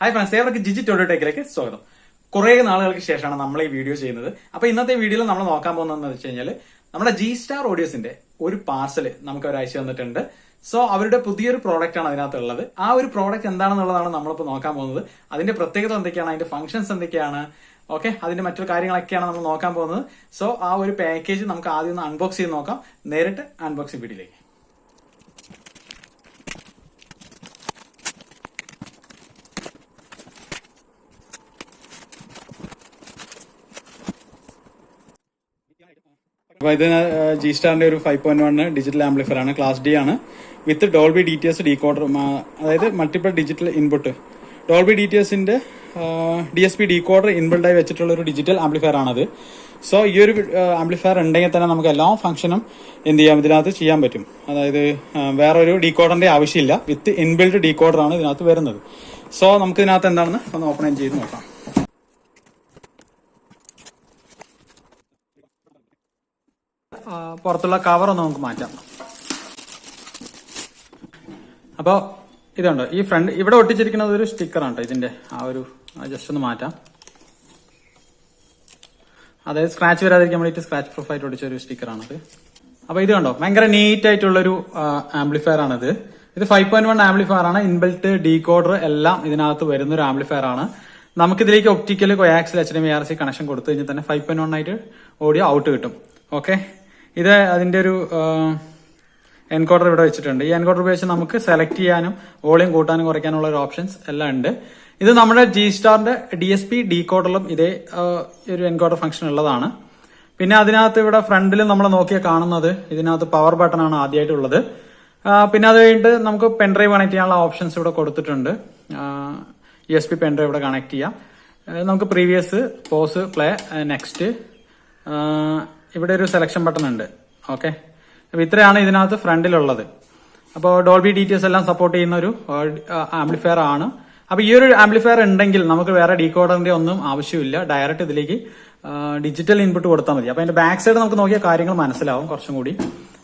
Hi friends ഏവർക്ക് digit ഓഡിയോടെക്കിലേക്ക് സ്വാഗതം. കുറെ നാളുകൾക്ക് ശേഷമാണ് നമ്മൾ ഈ വീഡിയോ ചെയ്യുന്നത്. അപ്പൊ ഇന്നത്തെ വീഡിയോയിൽ നമ്മൾ നോക്കാൻ പോകുന്നതെന്ന് വെച്ച് കഴിഞ്ഞാൽ നമ്മുടെ ജി സ്റ്റാർ ഓഡിയോസിന്റെ ഒരു പാർസൽ നമുക്ക് അവർ അയച്ചു തന്നിട്ടുണ്ട് സോ അവരുടെ പുതിയൊരു പ്രോഡക്റ്റ് ആണ് അതിനകത്തുള്ളത്. ആ ഒരു പ്രോഡക്റ്റ് എന്താണെന്നുള്ളതാണ് നമ്മളിപ്പോൾ നോക്കാൻ പോകുന്നത്. അതിന്റെ പ്രത്യേകത എന്തൊക്കെയാണ്? അതിന്റെ ഫംഗ്ഷൻസ് എന്തൊക്കെയാണ്? ഓക്കെ അതിന്റെ മറ്റു കാര്യങ്ങളൊക്കെയാണ് നമ്മൾ നോക്കാൻ പോകുന്നത്. സോ ആ ഒരു പാക്കേജ് നമുക്ക് ആദ്യം ഒന്ന് അൺബോക്സ് ചെയ്ത് നോക്കാം. നേരിട്ട് അൺബോക്സിംഗ് വീഡിയോയിലേക്ക് അപ്പൊ ഇത് ജി സ്റ്റാറിന്റെ ഒരു five point one digital amplifier ആണ് ക്ലാസ് ഡി ആണ്. With Dolby D T S decoder അതായത് multiple digital input Dolby D T എസിന്റെ ഡി എസ് പി ഡീകോഡർ ഇൻബിൾഡായി വെച്ചിട്ടുള്ള ഒരു ഡിജിറ്റൽ ആംപ്ലിഫയർ ആണത്. സോ ഈ ഒരു ആംപ്ലിഫയർ ഉണ്ടെങ്കിൽ തന്നെ നമുക്ക് എല്ലാ ഫംഗ്ഷനും എന്ത് ചെയ്യാം? ഇതിനകത്ത് ചെയ്യാൻ പറ്റും. അതായത് വേറെ വേറൊരു ഡീകോഡറിന്റെ ആവശ്യമില്ല. വിത്ത് ഇൻബിൽഡ് ആണ് ഇതിനകത്ത് വരുന്നത്. സോ നമുക്ക് ഇതിനകത്ത് എന്താണെന്ന് ഒന്ന് ഓപ്പൺ ചെയ്ത് നോക്കാം. പുറത്തുള്ള കവർ ഒന്ന് നമുക്ക് മാറ്റാം. അപ്പോ ഇതുണ്ട്. ഈ ഫ്രണ്ട് ഇവിടെ ഒട്ടിച്ചിരിക്കുന്നത് ഒരു സ്റ്റിക്കറാണ് കേട്ടോ ഇതിന്റെ. ആ ഒരു ജസ്റ്റ് ഒന്ന് മാറ്റാം. അതായത് സ്ക്രാച്ച് വരാതിരിക്കാൻ വേണ്ടിയിട്ട് സ്ക്രാച്ച് പ്രൂഫ് ആയിട്ട് ഒടിച്ച ഒരു സ്റ്റിക്കറാണത് അപ്പൊ ഇത് കണ്ടോ? ഭയങ്കര നീറ്റ് ആയിട്ടുള്ളൊരു ആംപ്ലിഫയർ ആണിത്. ഇത് ഫൈവ് പോയിന്റ് വൺ ആംപ്ലിഫയർ ആണ്. ഇൻബിൽറ്റ് ഡീകോഡർ എല്ലാം ഇതിനകത്ത് വരുന്ന ഒരു ആംപ്ലിഫയർ ആണ്. നമുക്കിതിലേക്ക് optical coaxial H D R C connection കൊടുത്തു കഴിഞ്ഞാൽ തന്നെ ഫൈവ് പോയിന്റ് വൺ ആയിട്ട് ഓഡിയോ ഔട്ട് കിട്ടും. ഓക്കെ ഇത് അതിന്റെ ഒരു എൻകോഡർ ഇവിടെ വെച്ചിട്ടുണ്ട്. ഈ എൻകോഡർ ഉപയോഗിച്ച് നമുക്ക് സെലക്ട് ചെയ്യാനും വോളിയം കൂട്ടാനും കുറയ്ക്കാനുള്ള ഒരു ഓപ്ഷൻസ് എല്ലാം ഉണ്ട്. ഇത് നമ്മുടെ ജി സ്റ്റാറിന്റെ ഡി എസ് പി ഡി കോഡറിലും ഇതേ ഒരു എൻകോഡർ ഫംഗ്ഷൻ ഉള്ളതാണ്. പിന്നെ അതിനകത്ത് ഇവിടെ ഫ്രണ്ടിൽ നമ്മൾ നോക്കിയാൽ കാണുന്നത് ഇതിനകത്ത് പവർ ബട്ടൺ ആണ് ആദ്യമായിട്ടുള്ളത് പിന്നെ അത് കഴിഞ്ഞിട്ട് നമുക്ക് പെൻഡ്രൈവ് കണക്ട് ചെയ്യാനുള്ള ഓപ്ഷൻസ് ഇവിടെ കൊടുത്തിട്ടുണ്ട്. ഇ എസ് പി പെൻഡ്രൈവ് ഇവിടെ കണക്ട് ചെയ്യാം. നമുക്ക് പ്രീവിയസ് പോസ് പ്ലേ നെക്സ്റ്റ് ഇവിടെ ഒരു സെലക്ഷൻ ബട്ടൺ ഉണ്ട്. ഓക്കെ അപ്പൊ ഇത്രയാണ് ഇതിനകത്ത് ഫ്രണ്ടിലുള്ളത് അപ്പോൾ ഡോൾബി ഡീറ്റെയിൽസ് എല്ലാം സപ്പോർട്ട് ചെയ്യുന്ന ഒരു ആംപ്ലിഫയർ ആണ്. അപ്പൊ ഈ ഒരു ആംപ്ലിഫയർ ഉണ്ടെങ്കിൽ നമുക്ക് വേറെ ഡീകോഡറിന്റെ ഒന്നും ആവശ്യമില്ല. ഡയറക്റ്റ് ഇതിലേക്ക് ഡിജിറ്റൽ ഇൻപുട്ട് കൊടുത്താൽ മതി. അപ്പൊ അതിന്റെ ബാക്ക് സൈഡ് നമുക്ക് നോക്കിയ കാര്യങ്ങൾ മനസ്സിലാവും കുറച്ചും കൂടി.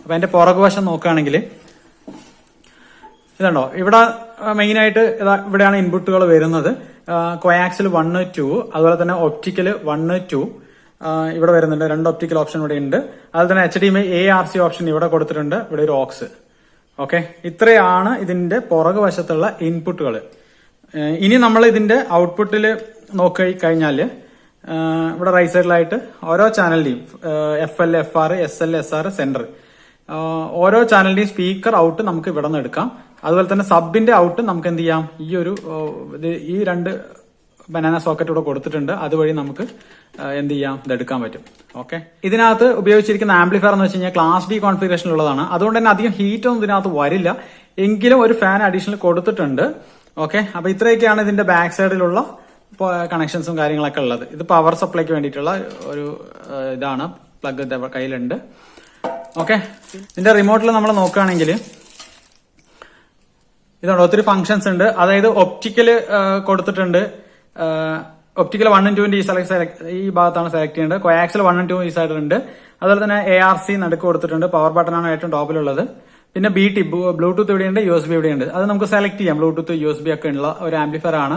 അപ്പൊ അതിന്റെ പുറകുവശം നോക്കുകയാണെങ്കിൽ ഇതുണ്ടോ? ഇവിടെ ഇതാ ഇവിടെയാണ് ഇൻപുട്ടുകൾ വരുന്നത്. കൊയാക്സിൽ വണ്ണ് ടു അതുപോലെ തന്നെ ഒപ്റ്റിക്കൽ വണ്ണ് ടു ഇവിടെ വരുന്നുണ്ട്. രണ്ട് ഒപ്റ്റിക്കൽ ഓപ്ഷൻ ഇവിടെ ഉണ്ട്. അതുപോലെ തന്നെ H D M A R C option ഇവിടെ കൊടുത്തിട്ടുണ്ട്. ഇവിടെ ഒരു ഓക്സ് ഓക്കെ ഇത്രയാണ് ഇതിന്റെ പുറകു വശത്തുള്ള ഇൻപുട്ടുകൾ ഇനി നമ്മൾ ഇതിന്റെ ഔട്ട്പുട്ടിൽ നോക്കി കഴിഞ്ഞാൽ ഇവിടെ റൈറ്റ് സൈഡിലായിട്ട് ഓരോ ചാനലിന്റെയും F L F R S L S R centre ഓരോ ചാനലിന്റെയും സ്പീക്കർ ഔട്ട് നമുക്ക് ഇവിടെ നിന്ന് എടുക്കാം. അതുപോലെ തന്നെ സബിന്റെ ഔട്ട് നമുക്ക് എന്ത് ചെയ്യാം? ഈ ഒരു ഈ രണ്ട് ബനാന സോക്കറ്റ് ഇവിടെ കൊടുത്തിട്ടുണ്ട്. അതുവഴി നമുക്ക് എന്ത് ചെയ്യാം? ഇതെടുക്കാൻ പറ്റും. ഓക്കെ ഇതിനകത്ത് ഉപയോഗിച്ചിരിക്കുന്ന ആംപ്ലിഫയർ എന്ന് വെച്ച് കഴിഞ്ഞാൽ ക്ലാസ് ഡി കോൺഫിഗറേഷൻ ഉള്ളതാണ് അതുകൊണ്ട് തന്നെ അധികം ഹീറ്റ് ഒന്നും ഇതിനകത്ത് വരില്ല. എങ്കിലും ഒരു ഫാൻ അഡീഷണൽ കൊടുത്തിട്ടുണ്ട്. ഓക്കെ അപ്പൊ ഇത്രയൊക്കെയാണ് ഇതിന്റെ ബാക്ക് സൈഡിലുള്ള കണക്ഷൻസും കാര്യങ്ങളൊക്കെ ഉള്ളത്. ഇത് പവർ സപ്ലൈക്ക് വേണ്ടിയിട്ടുള്ള ഒരു ഇതാണ്. പ്ലഗ് കയ്യിലുണ്ട്. ഓക്കെ ഇതിന്റെ റിമോട്ടിൽ നമ്മൾ നോക്കുകയാണെങ്കിൽ ഇതുണ്ട്. ഒത്തിരി ഫങ്ഷൻസ് ഉണ്ട്. അതായത് ഒപ്റ്റിക്കൽ കൊടുത്തിട്ടുണ്ട്. ഒപ്റ്റിക്കൽ വൺ ആൻഡ് ടുവിന്റെ ഈ സെലക്ട് ഈ ഭാഗത്താണ് സെലക്ട് ചെയ്യേണ്ടത്. കൊയാക്സിൽ വൺ ആൻഡ് ടു ഈ സൈഡിലുണ്ട് അതുപോലെ തന്നെ എ ആർ സി നടുക്ക് കൊടുത്തിട്ടുണ്ട്. പവർ ബട്ടൺ ആണ് ഏറ്റവും ടോപ്പിലുള്ളത് പിന്നെ ബി ടി ബ്ലൂടൂത്ത് ഇവിടെയുണ്ട് യു എസ് ബി ഇവിടെയുണ്ട് അത് നമുക്ക് സെലക്ട് ചെയ്യാം. ബ്ലൂടൂത്ത് യു എസ് ബി ഒക്കെ ഉള്ള ഒരു ആംപ്ലിഫയർ ആണ്.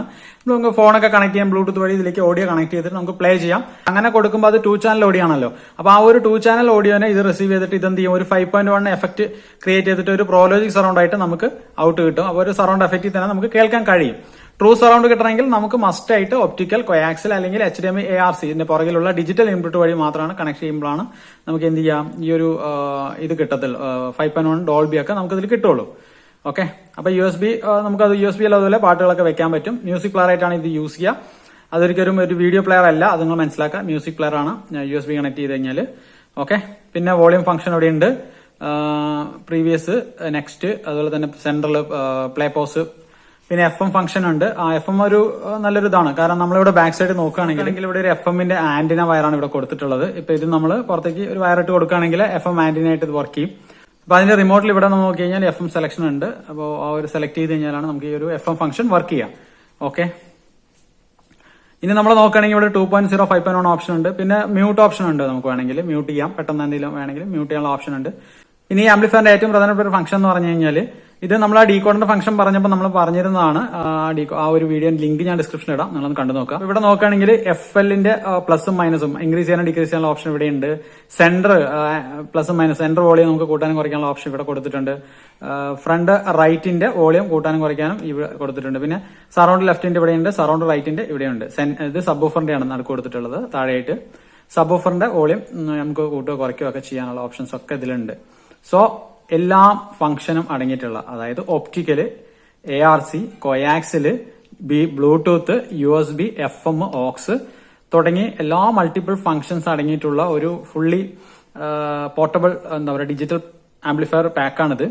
നമുക്ക് ഫോണൊക്കെ കണക്ട് ചെയ്യാം ബ്ലൂടൂത്ത് വഴി ഇതിലേക്ക് ഓഡിയോ കണക്ട് ചെയ്തിട്ട് നമുക്ക് പ്ലേ ചെയ്യാം. അങ്ങനെ കൊടുക്കുമ്പോൾ അത് ടു ചാനൽ ഓഡിയോ ആണല്ലോ. അപ്പൊ ആ ഒരു ടു ചാനൽ ഓഡിയോനെ ഇത് റിസീവ് ചെയ്തിട്ട് ഇതെന്ത് ചെയ്യും? ഒരു five point one effect create ചെയ്തിട്ട് ഒരു പ്രോലോജിക് സറൗണ്ട് ആയിട്ട് നമുക്ക് ഔട്ട് കിട്ടും. അപ്പോൾ ഒരു സറൗണ്ട് എഫക്റ്റിൽ തന്നെ നമുക്ക് കേൾക്കാൻ കഴിയും. ട്രൂ സറൗണ്ട് കിട്ടണമെങ്കിൽ നമുക്ക് മസ്റ്റ് ആയിട്ട് ഒപ്റ്റിക്കൽ കൊയാക്സിൽ അല്ലെങ്കിൽ H D M A R C ഇതിന്റെ പുറകിലുള്ള ഡിജിറ്റൽ ഇൻപുട്ട് വഴി മാത്രമാണ് കണക്ട് ചെയ്യുമ്പോഴാണ് നമുക്ക് എന്ത് ചെയ്യാം? ഈ ഒരു ഇത് കിട്ടത്തില്ല. ഫൈവ് പോയിന്റ് വൺ ഡോൾബി ഒക്കെ നമുക്ക് ഇതിൽ കിട്ടുള്ളൂ. ഓക്കെ അപ്പൊ യു എസ് ബി നമുക്കത് യു എസ് ബി അതുപോലെ പാട്ടുകളൊക്കെ വെക്കാൻ പറ്റും. മ്യൂസിക് പ്ലെയർ ആയിട്ടാണ് ഇത് യൂസ് ചെയ്യുക. അതൊരിക്കലും ഒരു വീഡിയോ പ്ലെയർ അല്ല. അത് നിങ്ങൾ മനസ്സിലാക്കുക. മ്യൂസിക് പ്ലെയർ ആണ് യു എസ് ബി കണക്ട് ചെയ്ത് കഴിഞ്ഞാൽ ഓക്കെ പിന്നെ വോളിയം ഫംഗ്ഷൻ അവിടെ ഉണ്ട്. പ്രീവിയസ് നെക്സ്റ്റ് അതുപോലെ തന്നെ സെൻട്രൽ പ്ലേ പോസ് പിന്നെ എഫ് എം ഫംഗ്ഷൻ ഉണ്ട്. ആ എഫ് എം ഒരു നല്ലൊരു ഇതാണ് കാരണം നമ്മളിവിടെ ബാക്ക് സൈഡ് നോക്കുകയാണെങ്കിൽ ഇവിടെ ഒരു എഫ് എമ്മിന്റെ ആന്റിന വയറാണ് ഇവിടെ കൊടുത്തിട്ടുള്ളത്. ഇപ്പൊ ഇത് നമ്മൾ പുറത്തേക്ക് ഒരു വയറിട്ട് കൊടുക്കുകയാണെങ്കിൽ എഫ് എം ആന്റിന ആയിട്ട് ഇത് വർക്ക് ചെയ്യും. അപ്പൊ അതിന്റെ റിമോട്ടിൽ ഇവിടെ നമ്മൾ നോക്കി കഴിഞ്ഞാൽ എഫ് എം സെലക്ഷൻ ഉണ്ട്. അപ്പോൾ ആ ഒരു സെലക്ട് ചെയ്ത് കഴിഞ്ഞാലാണ് നമുക്ക് ഈ ഒരു എഫ് എം ഫംഗ്ഷൻ വർക്ക് ചെയ്യാം. ഓക്കെ ഇനി നമ്മൾ നോക്കുകയാണെങ്കിൽ ഇവിടെ two point zero five point one option ഉണ്ട്. പിന്നെ മ്യൂട്ട് ഓപ്ഷൻ ഉണ്ട് നമുക്ക് വേണമെങ്കിൽ. മ്യൂട്ട് ചെയ്യാം. പെട്ടെന്ന് എന്തെങ്കിലും വേണമെങ്കിൽ മ്യൂട്ട് ചെയ്യാനുള്ള ഓപ്ഷൻ ഉണ്ട്. ഇനി ആംപ്ലിഫയറിന്റെ ഏറ്റവും പ്രധാനപ്പെട്ട ഒരു ഫംഗ്ഷൻ എന്ന് പറഞ്ഞു കഴിഞ്ഞാൽ ഇത് നമ്മൾ ആ ഡീകോഡിന്റെ ഫംഗ്ഷൻ പറഞ്ഞപ്പോൾ നമ്മൾ പറഞ്ഞിരുന്നതാണ്. ആ ഒരു വീഡിയോ ലിങ്ക് ഞാൻ ഡിസ്ക്രിപ്ഷൻ ഇടാം. നിങ്ങളൊന്ന് കണ്ടു നോക്കാം. ഇവിടെ നോക്കുകയാണെങ്കിൽ എഫ് എല്ലിന്റെ പ്ലസും മൈനസും ഇൻക്രീസ് ചെയ്യാനും ഡിക്രീസ് ചെയ്യാനുള്ള ഓപ്ഷൻ ഇവിടെ ഉണ്ട്. സെന്റർ പ്ലസും മൈനസ് സെന്റർ വോളിയം നമുക്ക് കൂട്ടാനും കുറയ്ക്കാനുള്ള ഓപ്ഷൻ ഇവിടെ കൊടുത്തിട്ടുണ്ട്. ഫ്രണ്ട് റൈറ്റിന്റെ വോളിയം കൂട്ടാനും കുറയ്ക്കാനും ഇവിടെ കൊടുത്തിട്ടുണ്ട്. പിന്നെ സറൗണ്ട് ലെഫ്റ്റിന്റെ ഇവിടെയുണ്ട് സറൗണ്ട് റൈറ്റിന്റെ ഇവിടെയുണ്ട് ഇത് സബ് ഓഫറിന്റെ ആണ് നടുക്ക് കൊടുത്തിട്ടുള്ളത് താഴെയായിട്ട്. സബ് ഓഫറിന്റെ വോളിയം നമുക്ക് കൂട്ടുകയോ കുറയ്ക്കുകയോ ഒക്കെ ചെയ്യാനുള്ള ഓപ്ഷൻസ് ഒക്കെ ഇതിലുണ്ട്. സോ എല്ലാ ഫംഗ്ഷനും അടങ്ങിയിട്ടുള്ള അതായത് optical A R C coaxial B bluetooth U S B F M aux തുടങ്ങി എല്ലാ മൾട്ടിപ്പിൾ ഫംഗ്ഷൻസ് അടങ്ങിയിട്ടുള്ള ഒരു ഫുള്ളി പോർട്ടബിൾ എന്താ പറയുക ഡിജിറ്റൽ ആംപ്ലിഫയർ പാക്കാണിത്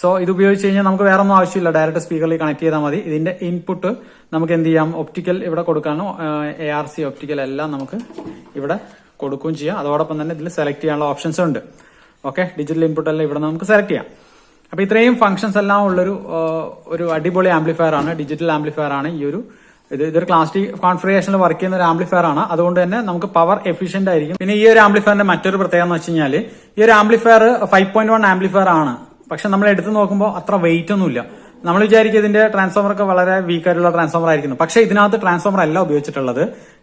സോ ഇത് ഉപയോഗിച്ച് കഴിഞ്ഞാൽ നമുക്ക് വേറെ ഒന്നും ആവശ്യമില്ല. ഡയറക്റ്റ് സ്പീക്കറിൽ കണക്ട് ചെയ്താൽ മതി. ഇതിന്റെ ഇൻപുട്ട് നമുക്ക് എന്ത് ചെയ്യാം? ഒപ്റ്റിക്കൽ ഇവിടെ കൊടുക്കാനും എ ആർ സി ഒപ്റ്റിക്കൽ എല്ലാം നമുക്ക് ഇവിടെ കൊടുക്കുകയും ചെയ്യാം. അതോടൊപ്പം തന്നെ ഇതിൽ സെലക്ട് ചെയ്യാനുള്ള ഓപ്ഷൻസ് ഉണ്ട്. ഓക്കെ ഡിജിറ്റൽ ഇൻപുട്ട് എല്ലാം ഇവിടെ നമുക്ക് സെലക്ട് ചെയ്യാം. അപ്പൊ ഇത്രയും ഫംഗ്ഷൻസ് എല്ലാം ഉള്ളൊരു ഒരു അടിപൊളി ആംപ്ലിഫയർ ആണ് ഡിജിറ്റൽ ആംപ്ലിഫയർ ആണ് ഈ ഒരു ഇത് ഇതൊരു ക്ലാസ് ഡി കോൺഫിഗറേഷനിൽ വർക്ക് ചെയ്യുന്ന ഒരു ആംപ്ലിഫയർ ആണ്. അതുകൊണ്ട് തന്നെ നമുക്ക് പവർ എഫിഷ്യന്റ് ആയിരിക്കും. പിന്നെ ഈ ഒരു ആംപ്ലിഫയറിന്റെ മറ്റൊരു പ്രത്യേകത എന്ന് വെച്ച് കഴിഞ്ഞാൽ ഈ ഒരു amplifier five point one amplifier ആണ്. പക്ഷെ നമ്മൾ എടുത്തു നോക്കുമ്പോൾ അത്ര വെയിറ്റ് ഒന്നുമില്ല. നമ്മൾ വിചാരിക്കും ഇതിന്റെ ട്രാൻസ്ഫോമർ ഒക്കെ വളരെ വീക്ക് ആയിട്ടുള്ള ട്രാൻസ്ഫോമർ ആയിരിക്കുന്നു. പക്ഷേ ഇതിനകത്ത് ട്രാൻസ്ഫോമർ അല്ല ഉപയോഗിച്ചിട്ടുള്ളത്.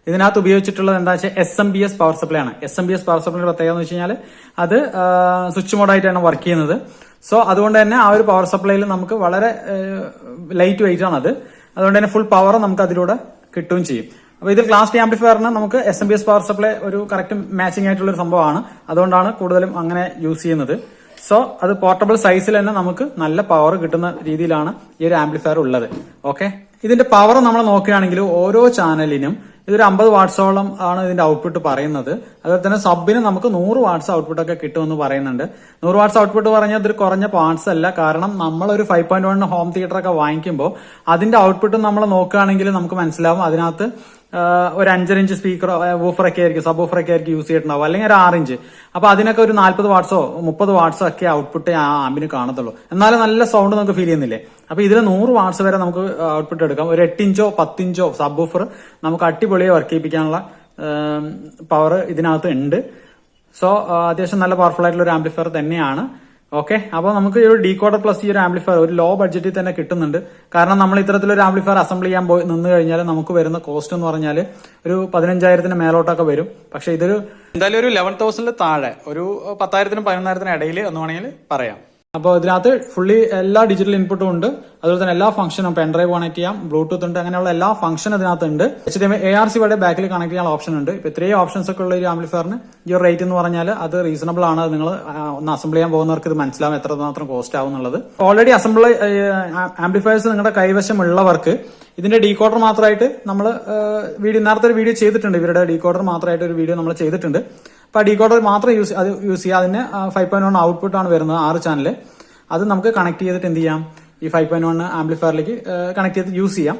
ഇതിനകത്ത് ഉപയോഗിച്ചിട്ടുള്ളത് എന്താ വെച്ചാൽ S M B S power supply ആണ്. S M B S power സപ്ലൈയുടെ പ്രത്യേകത എന്ന് വെച്ച് കഴിഞ്ഞാൽ അത് സ്വിച്ച് മോഡായിട്ടാണ് വർക്ക് ചെയ്യുന്നത്. സോ അതുകൊണ്ട് തന്നെ ആ ഒരു പവർ സപ്ലൈയിൽ നമുക്ക് വളരെ ലൈറ്റ് വെയിറ്റ് ആണ് അത്. അതുകൊണ്ട് തന്നെ ഫുൾ പവർ നമുക്ക് അതിലൂടെ കിട്ടുകയും ചെയ്യും. അപ്പോൾ ഇത് ക്ലാസ് ടി ആംപ്ലിഫയറിന് നമുക്ക് S M B S power supply ഒരു കറക്റ്റ് മാച്ചിങ് ആയിട്ടുള്ള ഒരു സംഭവമാണ്. അതുകൊണ്ടാണ് കൂടുതലും അങ്ങനെ യൂസ് ചെയ്യുന്നത്. സോ അത് പോർട്ടബിൾ സൈസിൽ തന്നെ നമുക്ക് നല്ല പവർ കിട്ടുന്ന രീതിയിലാണ് ഈ ഒരു ആംപ്ലിഫയർ ഉള്ളത്. ഓക്കെ ഇതിന്റെ പവർ നമ്മൾ നോക്കുകയാണെങ്കിൽ ഓരോ ചാനലിനും ഇതൊരു അമ്പത് വാട്സോളം ആണ് ഇതിന്റെ ഔട്ട്പുട്ട് പറയുന്നത്. അതുപോലെ തന്നെ സബിന് നമുക്ക് നൂറ് വാട്സ് ഔട്ട്പുട്ട് ഒക്കെ കിട്ടുമെന്ന് പറയുന്നുണ്ട്. നൂറ് വാട്സ് ഔട്ട്പുട്ട് പറഞ്ഞാൽ ഇതൊരു കുറഞ്ഞ പാർട്സ് അല്ല. കാരണം നമ്മൾ ഒരു five point one home theatre ഒക്കെ വാങ്ങിക്കുമ്പോൾ അതിന്റെ ഔട്ട്പുട്ട് നമ്മൾ നോക്കുകയാണെങ്കിൽ നമുക്ക് മനസ്സിലാവും അതിനകത്ത് ഒരു അഞ്ചര ഇഞ്ച് സ്പീക്കർ വൂഫറൊക്കെ ആയിരിക്കും സബ് വൂഫറൊക്കെ ആയിരിക്കും യൂസ് ചെയ്തിട്ടുണ്ടാവും അല്ലെങ്കിൽ ഒരു ആറ് ഇഞ്ച് അപ്പൊ അതിനൊക്കെ ഒരു നാല്പത് വാട്ട്സോ മുപ്പത് വാട്ട്സോ ഒക്കെ ഔട്ട്പുട്ട് ആ ആമ്പിന് കാണത്തുള്ളൂ. എന്നാലും നല്ല സൗണ്ട് നമുക്ക് ഫീൽ ചെയ്യുന്നില്ലേ? അപ്പൊ ഇതിൽ നൂറ് വാട്ട്സ് വരെ നമുക്ക് ഔട്ട്പുട്ട് എടുക്കാം. ഒരു എട്ടിഞ്ചോ പത്തിഞ്ചോ സബ് വൂഫർ നമുക്ക് അടിപൊളിയെ വർക്ക് ചെയ്യിപ്പിക്കാനുള്ള പവർ ഇതിനകത്ത് ഉണ്ട്. സോ അത്യാവശ്യം നല്ല പവർഫുൾ ആയിട്ടുള്ള ഒരു ആംപ്ലിഫയർ തന്നെയാണ്. ഓക്കെ അപ്പോൾ നമുക്ക് ഈ ഒരു ഡീകോഡർ പ്ലസ് ഈ ഒരു ആംപ്ലിഫയർ ഒരു ലോ ബഡ്ജറ്റിൽ തന്നെ കിട്ടുന്നുണ്ട്. കാരണം നമ്മൾ ഇത്തരത്തിലൊരു ആംപ്ലിഫയർ അസംബിൾ ചെയ്യാൻ പോയി നിന്ന് കഴിഞ്ഞാൽ നമുക്ക് വരുന്ന കോസ്റ്റ് എന്ന് പറഞ്ഞാൽ ഒരു പതിനഞ്ചായിരത്തിന് മേലോട്ടൊക്കെ വരും. പക്ഷെ ഇതൊരു എന്തായാലും ഒരു ലെവൻ തൗസൻഡിൽ താഴെ ഒരു പത്തായിരത്തിനും പതിനൊന്നായിരത്തിനും ഇടയിൽ എന്ന് വേണമെങ്കിൽ പറയാം. അപ്പോൾ ഇതിനകത്ത് ഫുള്ളി എല്ലാ ഡിജിറ്റൽ ഇൻപുട്ടും ഉണ്ട്. അതുപോലെ തന്നെ എല്ലാ ഫംഗ്ഷനും പെൻ ഡ്രൈവ് കണക്ട് ചെയ്യാം ബ്ലൂടൂത്ത് ഉണ്ട് അങ്ങനെയുള്ള എല്ലാ ഫംഗ്ഷൻ ഇതിനകത്ത് ഉണ്ട്. H D M R C വരെ ബാക്കിൽ കണക്ട് ചെയ്യാനുള്ള ഓപ്ഷൻ ഉണ്ട്. ഇപ്പൊ ഇത്രയും ഓപ്ഷൻസ് ഒക്കെ ഉള്ള ഒരു ആംപ്ലിഫയറിന് ഈ ഒരു റേറ്റ് എന്ന് പറഞ്ഞാൽ അത് റീസണബിൾ ആണ്. നിങ്ങൾ ഒന്ന് അസംബിൾ ചെയ്യാൻ പോകുന്നവർക്ക് ഇത് മനസ്സിലാവും എത്രമാത്രം കോസ്റ്റ് ആവും എന്നുള്ളത്. ഓൾറെഡി അസംബിൾ ആംപ്ലിഫയേഴ്സ് നിങ്ങളുടെ കൈവശമുള്ളവർക്ക് ഇതിന്റെ ഡീകോഡർ മാത്രമായിട്ട് നമ്മൾ വീഡിയോ നേരത്തെ ഒരു വീഡിയോ ചെയ്തിട്ടുണ്ട്. ഇവരുടെ ഡീകോഡർ മാത്രമായിട്ട് ഒരു വീഡിയോ നമ്മൾ ചെയ്തിട്ടുണ്ട്. അപ്പൊ ഡീകോഡർ മാത്രം യൂസ് അത് യൂസ് ചെയ്യുക അതിന് ഫൈവ് പോയിന്റ് വൺ ഔട്ട്പുട്ട് ആണ് വരുന്നത് ആറ് ചാനൽ അത് നമുക്ക് കണക്ട് ചെയ്തിട്ട് എന്ത് ചെയ്യാം? ഈ ഫൈവ് പോയിന്റ് വൺ ആംപ്ലിഫയറിലേക്ക് കണക്ട് ചെയ്ത് യൂസ് ചെയ്യാം.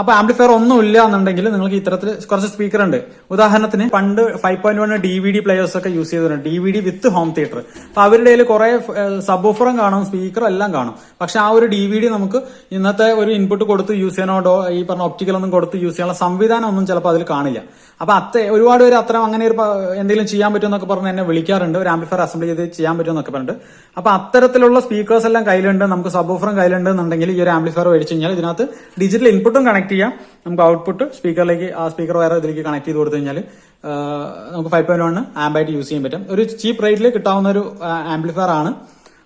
അപ്പൊ ആംപ്ലിഫയർ ഒന്നും ഇല്ല എന്നുണ്ടെങ്കിൽ നിങ്ങൾക്ക് ഇത്തരത്തിൽ കുറച്ച് സ്പീക്കർ ഉണ്ട്. ഉദാഹരണത്തിന് പണ്ട് five point one D V D players ഒക്കെ യൂസ് ചെയ്തിട്ടുണ്ട് D V D with home theatre അപ്പൊ അവരുടെ കുറെ സബ് ഓഫറും കാണും സ്പീക്കറും എല്ലാം കാണും. പക്ഷെ ആ ഒരു ഡി വി ഡി നമുക്ക് ഇന്നത്തെ ഒരു ഇൻപുട്ട് കൊടുത്ത് യൂസ് ചെയ്യാനോടോ ഈ പറഞ്ഞ ഒപ്റ്റിക്കൽ ഒന്നും കൊടുത്ത് യൂസ് ചെയ്യാനുള്ള സംവിധാനം ഒന്നും ചിലപ്പോൾ അതിൽ കാണില്ല. അപ്പൊ അത്ര ഒരുപാട് പേര് അത്ര അങ്ങനെ ഒരു എന്തെങ്കിലും ചെയ്യാൻ പറ്റുമെന്നൊക്കെ പറഞ്ഞ് എന്നെ വിളിക്കാറുണ്ട്. ഒരു ആംപ്ലിഫയർ അസംബ്ലി ചെയ്ത് ചെയ്യാൻ പറ്റുമെന്നൊക്കെ പറഞ്ഞിട്ട്. അപ്പൊ അത്തരത്തിലുള്ള സ്പീക്കേഴ്സ് എല്ലാം കയ്യിലുണ്ട് നമുക്ക് സബ് ഓഫറും കയ്യിലുണ്ട് എന്നുണ്ടെങ്കിൽ ഈ ഒരു ആംപ്ലിഫയർ മേടിച്ചു കഴിഞ്ഞാൽ ഇതിനകത്ത് ഡിജിറ്റൽ ഇൻപുട്ടും കണക്ട് ചെയ്യാം. നമുക്ക് ഔട്ട്പുട്ട് സ്പീക്കറിലേക്ക് ആ സ്പീക്കർ വയർ ഇതിലേക്ക് കണക്ട് ചെയ്ത് കൊടുത്തു കഴിഞ്ഞാൽ നമുക്ക് ഫൈവ് പോയിന്റ് വൺ ആംബായിട്ട് യൂസ് ചെയ്യാൻ പറ്റും. ഒരു ചീപ്പ് റേറ്റിൽ കിട്ടാവുന്ന ഒരു ആംപ്ലിഫയർ ആണ്.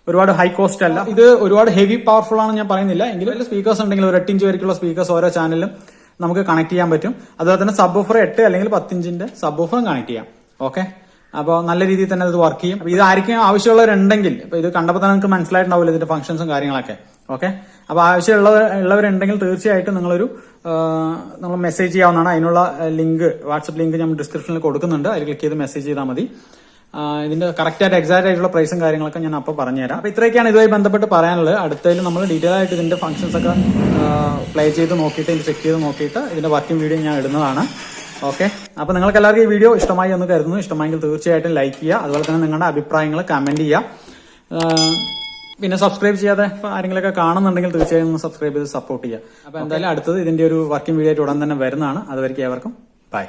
ഒരുപാട് ഹൈ കോസ്റ്റ് അല്ല. ഇത് ഒരുപാട് ഹെവി പവർഫുൾ ആണെന്ന് ഞാൻ പറയുന്നില്ല. എങ്കിലും സ്പീക്കേഴ്സ് ഉണ്ടെങ്കിൽ ഒരു എട്ടിഞ്ച് വരെയുള്ള സ്പീക്കേഴ്സ് ഓരോ ചാനലിലും നമുക്ക് കണക്ട് ചെയ്യാൻ പറ്റും. അതുപോലെ തന്നെ സബ് ഓഫർ എട്ട് അല്ലെങ്കിൽ പത്തിഞ്ചിന്റെ സബ് ഓഫറും കണക്ട് ചെയ്യാം. ഓക്കെ അപ്പോൾ നല്ല രീതിയിൽ തന്നെ ഇത് വർക്ക് ചെയ്യും. ഇത് ആർക്കും ആവശ്യമുള്ളവരുണ്ടെങ്കിൽ ഇപ്പൊ ഇത് കണ്ടപ്പോൾ തന്നെ നിങ്ങൾക്ക് മനസ്സിലായിട്ടുണ്ടാവില്ല ഇതിന്റെ ഫംഗ്ഷൻസും കാര്യങ്ങളൊക്കെ. ഓക്കെ? അപ്പൊ ആവശ്യമുള്ള ഉള്ളവരുണ്ടെങ്കിൽ തീർച്ചയായിട്ടും നിങ്ങളൊരു നമ്മൾ മെസ്സേജ് ചെയ്യാവുന്നതാണ്. അതിനുള്ള ലിങ്ക് വാട്സപ്പ് ലിങ്ക് ഞാൻ ഡിസ്ക്രിപ്ഷനിൽ കൊടുക്കുന്നുണ്ട്. അതിൽ ക്ലിക്ക് ചെയ്ത് മെസ്സേജ് ചെയ്താൽ മതി. ഇതിന്റെ കറക്റ്റ് ആയിട്ട് എക്സാക്ട് ആയിട്ടുള്ള പ്രൈസും കാര്യങ്ങളൊക്കെ ഞാൻ അപ്പോൾ പറഞ്ഞുതരാം. അപ്പൊ ഇത്രയൊക്കെയാണ് ഇതുമായി ബന്ധപ്പെട്ട് പറയാനുള്ളത്. അടുത്തതിൽ നമ്മൾ ഡീറ്റെയിൽ ആയിട്ട് ഇതിന്റെ ഫംഗ്ഷൻസ് ഒക്കെ പ്ലേ ചെയ്ത് നോക്കിയിട്ട് ഇതിന് ചെക്ക് ചെയ്ത് നോക്കിയിട്ട് ഇതിന്റെ വർക്കിംഗ് വീഡിയോ ഞാൻ ഇടുന്നതാണ്. ഓക്കെ? അപ്പൊ നിങ്ങൾക്ക് എല്ലാവർക്കും ഈ വീഡിയോ ഇഷ്ടമായി എന്ന് കരുതുന്നു. ഇഷ്ടമായെങ്കിൽ തീർച്ചയായിട്ടും ലൈക്ക് ചെയ്യുക. അതുപോലെ തന്നെ നിങ്ങളുടെ അഭിപ്രായങ്ങൾ കമന്റ് ചെയ്യുക. പിന്നെ സബ്സ്ക്രൈബ് ചെയ്യാതെ ആരെങ്കിലൊക്കെ കാണുന്നുണ്ടെങ്കിൽ തീർച്ചയായും ഒന്ന് സബ്സ്ക്രൈബ് ചെയ്ത് സപ്പോർട്ട് ചെയ്യുക. അപ്പൊ എന്തായാലും അടുത്തത് ഇതിന്റെ ഒരു വർക്കിംഗ് വീഡിയോ ആയിട്ട് ഉടൻ തന്നെ വരുന്നതാണ്. അതുവരെയ്ക്ക് ഏവർക്കും ബൈ